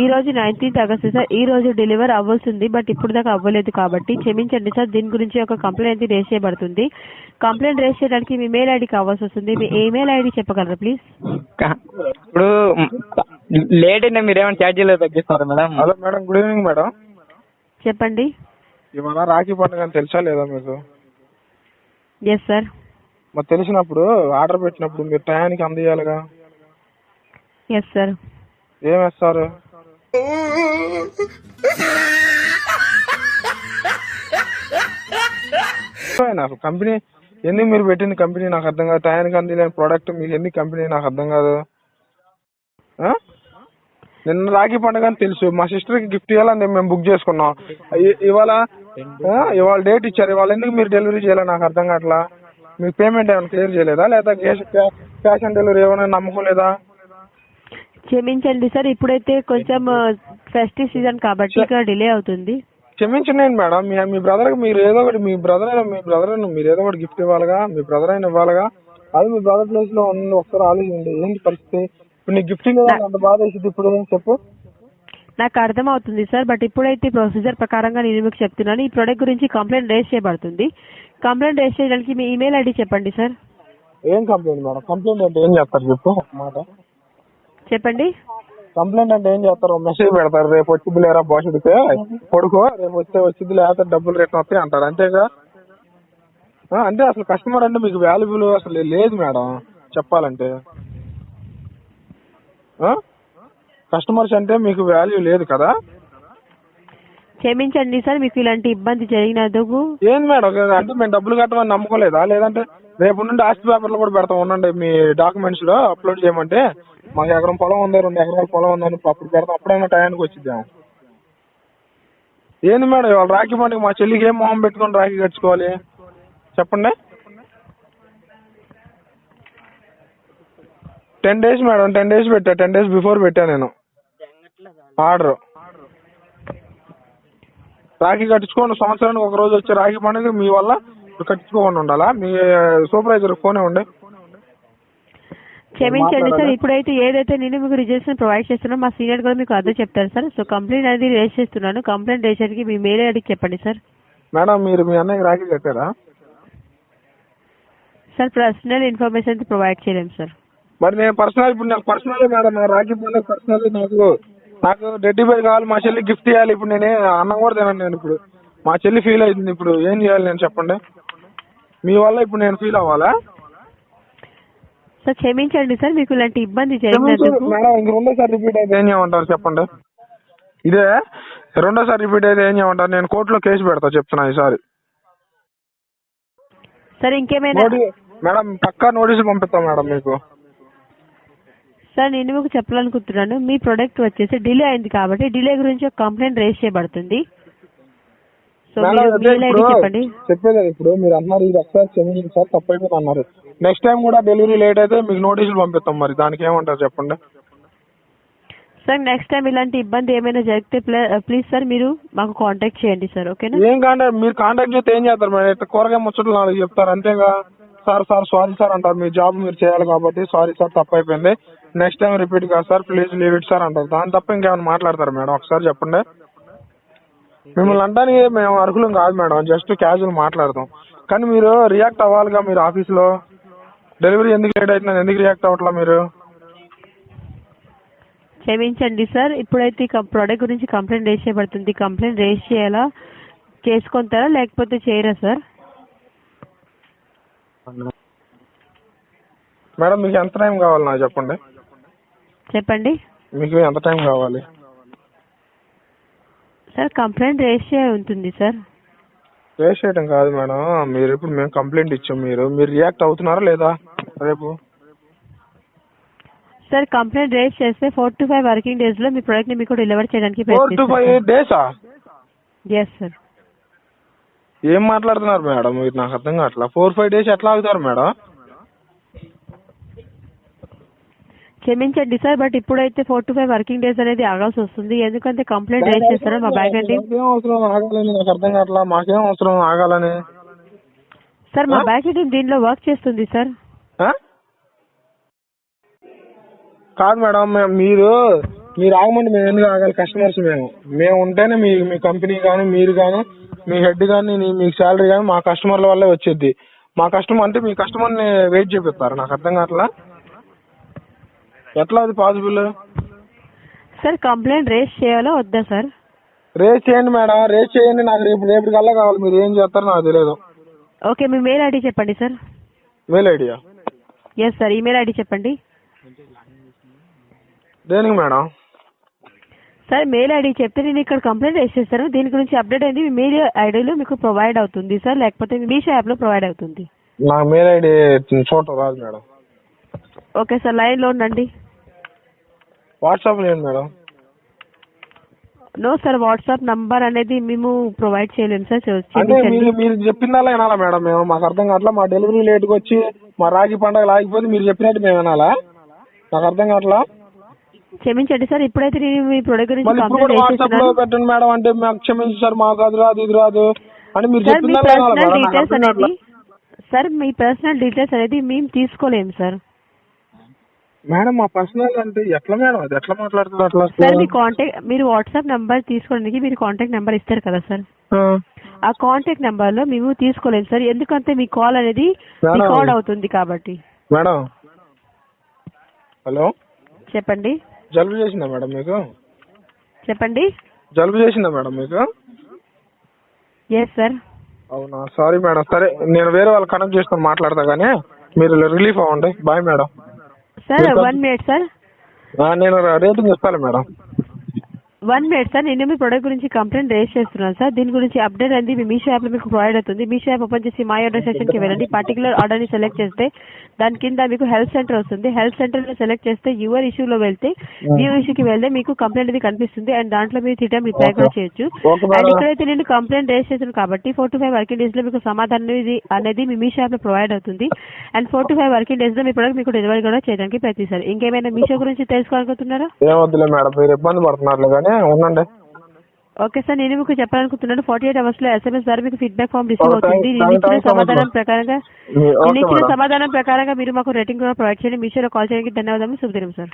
ఈ రోజు nineteenth August sir ఈ రోజు డెలివర్ అవ్వాల్సింది బట్ ఇప్పుడు దాకా అవ్వలేదు కాబట్టి క్షమించండి సార్ దీని గురించి ఒక కంప్లైంట్ అయితే రేస్ చేయబడుతుంది. కంప్లైంట్ రేస్ చేయడానికి మీ మెయిల్ ఐడి కావాల్సి వస్తుంది. మీ ఈమెయిల్ ఐడి చెప్పగలరా ప్లీజ్ ఇప్పుడు లేట్ అయినా మీరు ఏమైనా ఛార్జీలు తగ్గిస్తారా madam? Hello madam good evening madam. చెప్పండి. ఇవాళ రాఖీ పండుగ అని తెలుసా లేదా మీకు? ఎస్ సార్ మరి తెలిసినప్పుడు ఆర్డర్ పెట్టినప్పుడు మీరు టయానికి అందజేయాలిగా ఎస్ సార్ ఏం వేస్తారు? నాకు కంపెనీ ఎందుకు మీరు పెట్టింది కంపెనీ నాకు అర్థం కాదు. టయానికి అందిలేని ప్రోడక్ట్ మీకు ఎందుకు కంపెనీ నాకు అర్థం కాదు. నిన్న రాఖీ పండుగ అని తెలుసు. మా సిస్టర్కి గిఫ్ట్ ఇవ్వాలని మేము బుక్ చేసుకున్నాం. ఇవాళ ఇవాళ డేట్ ఇచ్చారు. ఇవాళ ఎందుకు మీరు డెలివరీ చేయాలి? నాకు అర్థం కావట్లా. మీకు పేమెంట్ ఏమైనా క్లియర్ చేయలేదా? లేదా క్యాష్ ఆన్ డెలివరీ ఏమైనా నమ్మకం లేదా? క్షమించండి సార్ ఇప్పుడైతే కొంచెం ఫెస్టివ్ సీజన్ కాబట్టి ఇక్కడ డిలే అవుతుంది. క్షమించండి మేడం మీ బ్రదర్ మీరు ఏదో ఒకటి మీ బ్రదర్ మీ బ్రదర్ మీరు ఏదో ఒకటి గిఫ్ట్ ఇవ్వాలిగా మీ బ్రదర్ అయిన ఇవ్వాలిగా. అది మీ బ్రదర్ ప్లేస్లో ఉండి ఒకసారి ఆలోచించండి ఏంటి పరిస్థితి? ఇప్పుడు నీకు గిఫ్టింగ్ అంత బాధ వేసింది ఇప్పుడు చెప్పు. నాకు అర్థం అవుతుంది సార్ బట్ ఇప్పుడైతే ప్రొసీజర్ ప్రకారంగా నేను మీకు చెప్తున్నాను ఈ ప్రోడక్ట్ గురించి కంప్లైంట్ రేస్ చేయబడుతుంది. కంప్లైంట్ రేస్ చేయడానికి మీ ఈమెయిల్ ఐడి చెప్పండి సార్. ఏం కంప్లైంట్ మేడం? కంప్లైంట్ అంటే ఏం చేస్తారు చెప్పు మాట. చెప్పండి. కంప్లైంట్ అంటే ఏం చేస్తారు? మెసేజ్ పెడతారు రేపు వచ్చింది లేరా బాసుడికి కొడుకో రేపు వస్తే వచ్చింది లేకపోతే డబ్బులు రిటర్న్ వస్తాయి అంటారు. అంతేగా? అంటే అసలు కస్టమర్ అంటే మీకు వాల్యుబుల్ అసలు లేదు మేడం చెప్పాలంటే. కస్టమర్స్ అంటే మీకు వాల్యూ లేదు కదా? క్షమించండి సార్ మీకు ఇలాంటి ఇబ్బంది జరిగినందుకు. ఏంది మేడం అంటే మేము డబ్బులు కట్టమని నమ్మకం లేదా లేదంటే రేపు నుండి ఆస్తి పేపర్లు కూడా పెడతాం. ఉండండి మీ డాక్యుమెంట్స్లో అప్లోడ్ చేయమంటే మాకు ఎకరం పొలం ఉంది రెండు ఎకరాల పొలం ఉందని అప్పుడు పెడతాం. అప్పుడైనా టయానికి వచ్చిద్దాం. ఏంది మేడం ఇవాళ రాఖీ పండుగ మా చెల్లికి ఏం మొహం పెట్టుకొని రాఖీ కట్టుకోవాలి? చెప్పండి. Ten days madam ten days పెట్టా టెన్ డేస్ బిఫోర్ పెట్టా నేను. ఆర్డర్. రాఖీ కట్టించుకోండి. సంవత్సరానికి ఒక రోజు వచ్చే రాఖీ పండుగ మీ వల్ల కట్టించుకోకుండా ఉండాలా? మీ సూపర్వైజర్ ఫోనే ఉండే. క్షమించండి సార్? ఇప్పుడైతే ఏదైతే నేను మీకు రిజిస్ట్రేషన్ ప్రొవైడ్ చేస్తున్నానో మా సీనియర్ కూడా మీకు అర్థం చెప్తారు సార్. సో కంప్లైంట్ అనేది రేస్ చేస్తున్నాను. కంప్లైంట్ రేస్ చేయడానికి మీ మెయిల్ ఐడి చెప్పండి సార్. మేడం మీరు మీ అన్నయ్యకి రాఖీ కట్టారా? సార్ పర్సనల్ ఇన్ఫర్మేషన్ ప్రొవైడ్ చేయలేము సార్. మరి నేను పర్సనల్ ఇప్పుడు నాకు పర్సనల్ మేడం. నా రాఖీ పండుగ పర్సనల్ నాకు. నాకు డెడ్డీ బేర్ కావాలి మా చెల్లి గిఫ్ట్ ఇవ్వాలి ఇప్పుడు నేనే అన్నం కూడా తినను నేను ఇప్పుడు. మా చెల్లి ఫీల్ అవుతుంది ఇప్పుడు. ఏం చేయాలి నేను చెప్పండి? మీ వల్ల ఇప్పుడు నేను ఫీల్ అవ్వాలా? సార్ క్షమించండి సార్ మీకు ఇలాంటి ఇబ్బంది జరిగినందుకు. మేడం ఇంక రెండోసారి రిపీట్ అయితే ఏం చేయమంటారు చెప్పండి? ఇదే రెండోసారి రిపీట్ అయితే ఏం చేయమంటారు? నేను కోర్టులో కేసు పెడతా చెప్తున్నా ఈసారి. సార్ ఇంకేమైనా? మేడం పక్కా నోటీసులు పంపిస్తాం మేడం మీకు. సార్ నేను మీకు చెప్పాలనుకుంటున్నాను మీ ప్రొడక్ట్ వచ్చేసి డిలే అయింది కాబట్టి డిలే గురించి ఒక కంప్లైంట్ రేస్ చేయబడుతుంది. సో మీరు మెయిల్ ఐడి చెప్పండి. చెప్పేది ఇప్పుడు మీరు అన్నారు ఇది ఒకసారి క్షమించండి సార్ తప్పైపోయింది అన్నారు. నెక్స్ట్ టైం కూడా డెలివరీ లేట్ అయితే మీకు నోటీసులు పంపిస్తాం మరి దానికి ఏమంటారు చెప్పండి? సార్ నెక్స్ట్ టైం ఇలాంటి ఇబ్బంది ఏమైనా జరిగితే ప్లీజ్ సార్ మీరు మాకు కాంటాక్ట్ చేయండి సార్ ఓకేనా ఏం కాంటాక్ట్ మీరు కాంటాక్ట్ చేస్తే ఏం చేస్తారు మేడం ఇట్లా కూరగాయ ముచ్చట్లు నాలుగు చెప్తారు అంతేగా? సార్ సార్ సారీ సార్ అంటారు మీ జాబ్ మీరు చేయాలి కాబట్టి సారీ సార్ తప్పైపోయింది. నెక్స్ట్ టైం రిపీట్ కాదు sir please leave it sir అంటారు. దాని తప్ప ఇంకేమైనా మాట్లాడతారు మేడం? ఒకసారి చెప్పండి. మిమ్మల్ని అంటానికి మేము అర్హులం కాదు మేడం జస్ట్ క్యాజువల్ మాట్లాడతాం. కానీ మీరు రియాక్ట్ అవ్వాలిగా మీరు ఆఫీస్లో? డెలివరీ ఎందుకు లేట్ అవుతుందని ఎందుకు రియాక్ట్ అవ్వట్లా మీరు? క్షమించండి సార్ ఇప్పుడైతే ఈ ప్రోడక్ట్ గురించి కంప్లైంట్ రేస్ చేయబడుతుంది. కంప్లైంట్ రేస్ చేయాలా? చేసుకుంటారా లేకపోతే చేయరా సార్? మేడం మీకు ఎంత టైం కావాలి నాకు చెప్పండి? చెప్పండి. మీకు ఎంత టైం కావాలి? సార్ కంప్లైంట్ రేస్ చేయ ఉంటుంది సార్. వేస్ట్ చేయడం కాదు మేడం. మీరు ఇప్పుడు మేము కంప్లైంట్ ఇచ్చాం మీరు. మీరు రియాక్ట్ అవుతున్నారా లేదా రేపు? సార్ కంప్లైంట్ రేస్ చేస్తే ఫోర్ టు ఫైవ్ వర్కింగ్ డేస్లో మీ ప్రొడక్ట్ని మీకు డెలివర్ చేయడానికి ఫోర్ టు ఫైవ్ డేసా ఎస్ సార్ ఏం మాట్లాడుతున్నారు మేడం? మీరు నాకు అర్థం కావట్లా. ఫోర్ ఫైవ్ డేస్ ఎట్లా ఆగుతారు మేడం? క్షమించండి సార్ బట్ ఇప్పుడైతే four to five working days అనేది ఆగాల్సి వస్తుంది. ఎందుకంటే కంప్లైంట్ రేస్ చేస్తారా మా బ్యాంక్ అండి? అవసరం ఆగాలని? నాకు అర్థం కావట్లా. మాకేం అవసరం ఆగాలని? సార్ మా? బ్యాంక్ టీం దీనిలో వర్క్ చేస్తుంది సార్ ఆ? కాదు మేడం మే- మీరు మీరు ఆగమండి. మేము ఎందుకు ఆగాలి? కస్టమర్స్ మేము. మేము ఉంటేనే మీ మీ కంపెనీ కానీ మీరు కానీ మీ హెడ్ కానీ మీ శాలరీ కానీ మా కస్టమర్ల వల్లే వచ్చేది. మా కస్టమర్ అంటే మీ కస్టమర్ని వెయిట్ చేపిస్తారు. నాకు అర్థం కావట్లా? ఎట్లా అది పాసిబుల్? సార్ కంప్లైంట్ రేస్ చేయాలో వద్దా సార్? రేస్ చేయండి మేడం రేస్ చేయండి. నాకు రేపు రేపు కల్లా కావాలి. మీరు ఏం చేస్తారో నాకు తెలియదు. ఓకే మీ మెయిల్ ఐడి చెప్పండి సార్. మెయిల్ ఐడియా? ఎస్ సార్ ఈమెయిల్ ఐడి చెప్పండి. దేనికి మేడం? సార్ మెయిల్ ఐడి చెప్తే నేను ఇక్కడ కంప్లైంట్ రేస్ చేస్తాను. దీని గురించి అప్డేట్ అయింది. మీ మెయిల్ ఐడిలో మీకు ప్రొవైడ్ అవుతుంది సార్. లేకపోతే మీ మీషో యాప్లో ప్రొవైడ్ అవుతుంది. నాకు మెయిల్ ఐడి చూడటం రాదు మేడం. ఓకే సార్ లైన్లో ఉండండి. వాట్సాప్ లేదు madam? No sir WhatsApp number అనేది మేము ప్రొవైడ్ చేయలేము సార్ అంటే మీరు మీరు చెప్పిందల్లా వినాలా మేడం మేము? మాకు అర్థం కావట్లా మా డెలివరీ లేట్కి వచ్చి మా రాగి పండగ లాగిపోతే మీరు చెప్పినట్టు మేము వినాలా? నాకు అర్థం కావట్లా? క్షమించండి సార్ ఇప్పుడైతే నేను మీ ప్రొడక్ట్ గురించి ఇప్పుడు కూడా వాట్సాప్లో చేస్తున్నాను. పెట్టండి మేడం అంటే మాకు క్షమించి సార్ మాకు అది రాదు ఇది రాదు అని మీరు సార్ మీ చెప్పిందల్లా వినాలా పర్సనల్ మేడం? నాకు డీటెయిల్స్ అర్థం అనేది సార్ మీ పర్సనల్ డీటెయిల్స్ అనేది మేము తీసుకోలేము సార్ మేడం మా పర్సనల్ అంటే ఎట్లా మేడం? అది ఎట్లా మాట్లాడుతుంది అట్లా? సార్ మీ కాంటాక్ట్ మీరు వాట్సాప్ నంబర్ తీసుకోవడానికి మీరు కాంటాక్ట్ నెంబర్ ఇస్తారు కదా సార్? ఆ. కాంటాక్ట్ నెంబర్లో మేము తీసుకోలేము సార్. ఎందుకంటే మీ కాల్ అనేది. రికార్డ్ అవుతుంది కాబట్టి. మేడం. హలో? చెప్పండి. జలుబు చేసిందా మేడం మీకు? చెప్పండి. జలుబు చేసిందా మేడం మీకు? ఎస్ సార్ అవునా? Sorry madam. సరే నేను వేరే వాళ్ళు కనెక్ట్ చేసుకొని మాట్లాడతా కానీ మీరు రిలీఫ్ అవ్వండి. Bye madam. Sir one minute sir నేను రేటింగ్ ఇస్తాను మేడం. వన్ మినిట్ సార్ నేను మీ ప్రొడక్ట్ గురించి కంప్లైంట్ రేస్ చేస్తున్నాను సార్. దీని గురించి అప్డేట్ అనేది మీ మీషో యాప్లో మీకు ప్రొవైడ్ అవుతుంది. మీషో యాప్ ఓపెన్ చేసి మై ఆర్డర్ సెక్షన్కి వెళ్ళండి. పర్టికులర్ ఆర్డర్ని సెలెక్ట్ చేస్తే దాని కింద మీకు హెల్త్ సెంటర్ వస్తుంది. హెల్త్ సెంటర్లో సెలెక్ట్ చేస్తే యువర్ ఇష్యూలో వెళ్తే వ్యూ ఇష్యూకి వెళ్తే మీకు కంప్లైంట్ అనేది కనిపిస్తుంది అండ్ దాంట్లో మీరు త్రీ టైం రిప్లై కూడా చేయొచ్చు. అండ్ ఇక్కడైతే నేను కంప్లైంట్ రేస్ చేశాను కాబట్టి ఫోర్ టు ఫైవ్ వర్కింగ్ డేస్లో మీకు సమాధానం అనేది మీ మీషో యాప్లో ప్రొవైడ్ అవుతుంది. And four to five working డేస్లో మీ ప్రొడక్ట్ మీకు డెలివరీ కూడా చేయడానికి ప్రయత్నిస్తారు. ఇంకేమైనా మీషో గురించి తెలుసుకోవాలనుకుంటున్నారా? ఏమొద్దులే మేడం. మీరు ఇబ్బంది పడుతున్నారులే ఓకే సార్ నేను మీకు చెప్పాలనుకుంటున్నాను. ఫార్టీ ఎయిట్ అవర్స్లో ఎస్ఎంఎస్ ద్వారా మీకు ఫీడ్బ్యాక్ ఫామ్ రిసీవ్ అవుతుంది. నేను ఇచ్చిన సమాధానం. ప్రకారంగా మీ- నేను ఇచ్చిన సమాధానం ప్రకారంగా మీరు మాకు రేటింగ్ కూడా ప్రొవైడ్ చేయండి. మీషోలో కాల్ చేయడానికి ధన్యవాదాలు శుభదినం సార్